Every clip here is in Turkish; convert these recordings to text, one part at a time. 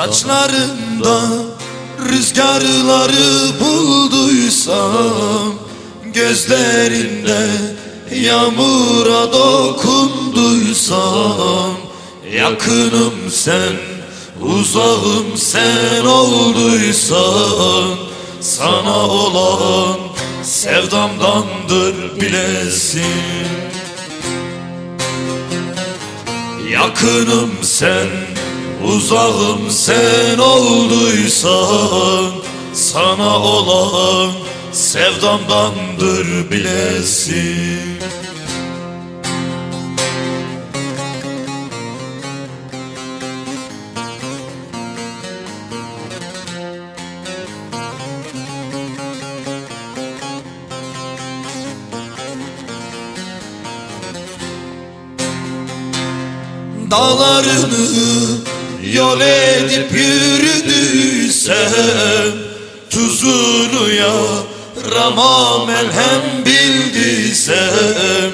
Saçlarında rüzgarları bulduysam Gözlerinde yağmura dokunduysam Yakınım sen, uzağım sen olduysan Sana olan sevdamdandır bilesin. Yakınım sen, uzağım sen olduysan Sana olan sevdamdandır bilesin. Dağlarını yol edip yürüdüysem Tuzunu yarama melhem bildiysem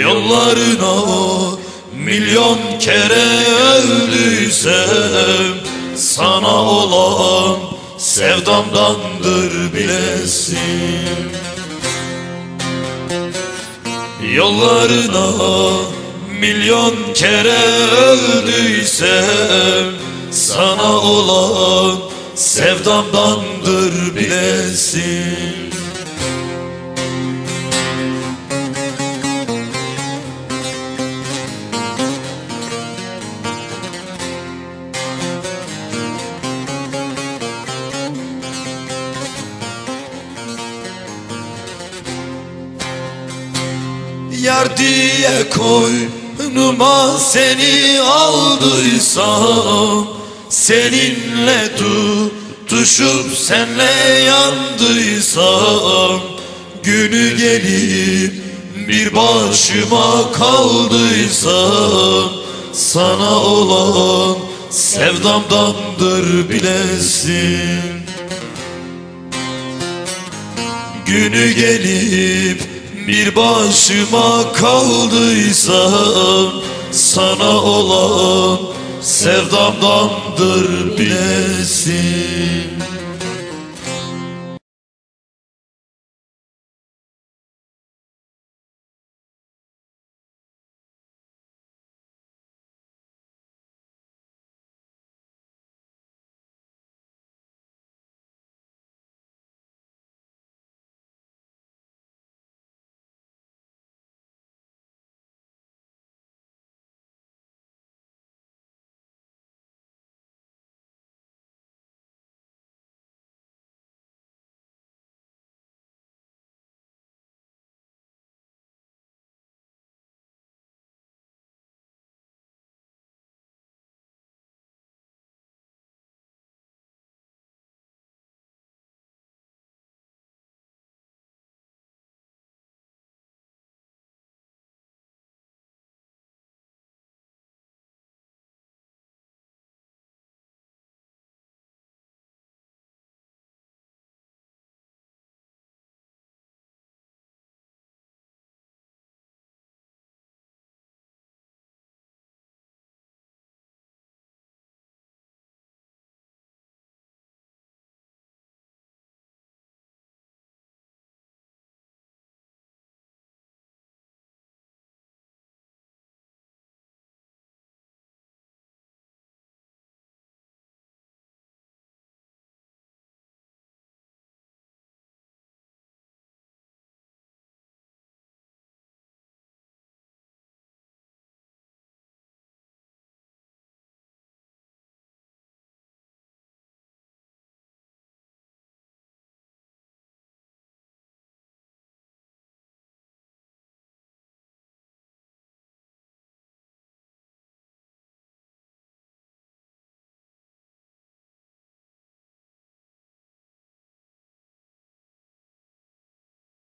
Yollarına milyon kere öldüysem Sana olan sevdamdandır bilesin. Yollarına milyon kere öldüysem Sana olan sevdamdandır bilesin. Yar diye koynuma seni aldıysam Seninle tutuşup senle yandıysam Günü gelip bir başıma kaldıysam Sana olan sevdamdandır bilesin. Günü gelip bir başıma kaldıysam Sana olan sevdamdandır bilesin